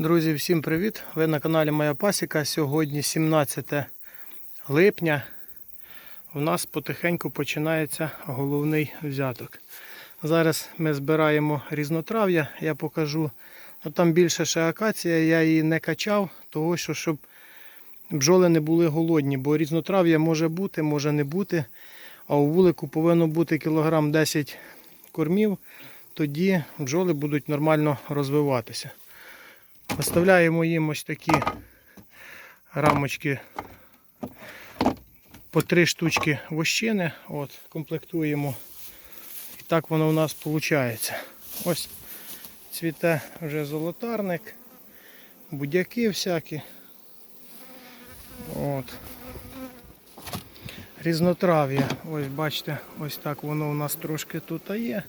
Друзі, всім привіт! Ви на каналі Моя Пасіка. Сьогодні 17 липня. У нас потихеньку починається головний взяток. Зараз ми збираємо різнотрав'я, я покажу. Ну, Там більше ще акація, я її не качав, того що щоб бджоли не були голодні, бо різнотрав'я може бути, може не бути. А у вулику повинно бути кілограм 10 кормів, тоді бджоли будуть нормально розвиватися. Виставляємо їм ось такі рамочки по три штучки вощини. От, комплектуємо. І так воно у нас виходить. Ось цвіте вже золотарник, будяки всякі. От. Різнотрав'я. Ось бачите, ось так воно у нас трошки тут є.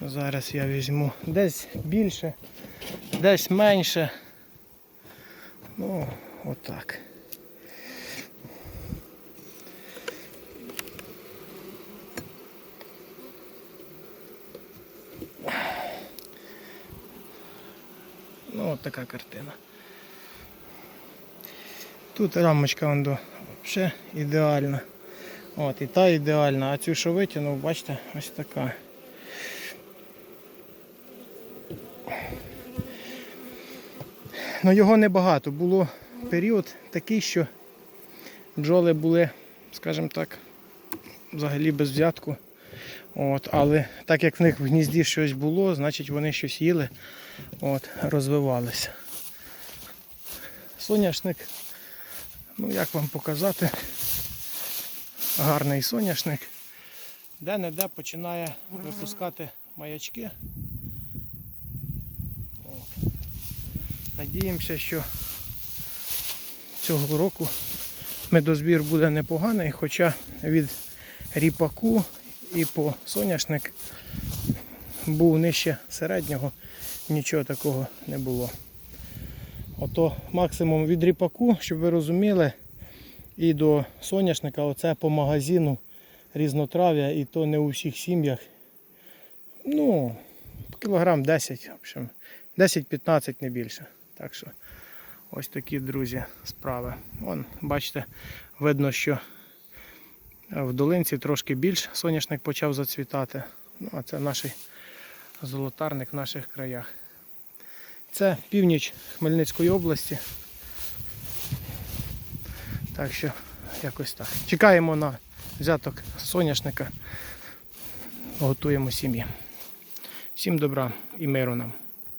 Зараз я візьму десь більше, десь менше. Ну, отак. Ну, от така картина. Тут рамочка вон взагалі ідеальна. От, і та ідеальна, а цю, що витягнув, бачите, ось така. Ну його небагато. Було період такий, що бджоли були, скажімо так, взагалі без взятку. От, але так як в них в гнізді щось було, значить вони щось їли, от, розвивалися. Соняшник, ну як вам показати, гарний соняшник. Де-не-де починає випускати маячки. От. Надіємося, що цього року медозбір буде непоганий, хоча від ріпаку і по соняшник був нижче середнього, нічого такого не було. Ото максимум від ріпаку, щоб ви розуміли, і до соняшника оце по магазину різнотрав'я, і то не у всіх сім'ях. Ну, кілограм 10, в общем, 10-15 не більше. Так що ось такі, друзі, справи. Вон, бачите, видно, що в долинці трошки більш соняшник почав зацвітати. Ну, а це наш золотарник в наших краях. Це північ Хмельницької області. Так що якось так. Чекаємо на взяток соняшника. Готуємо сім'ї. Всім добра і миру нам.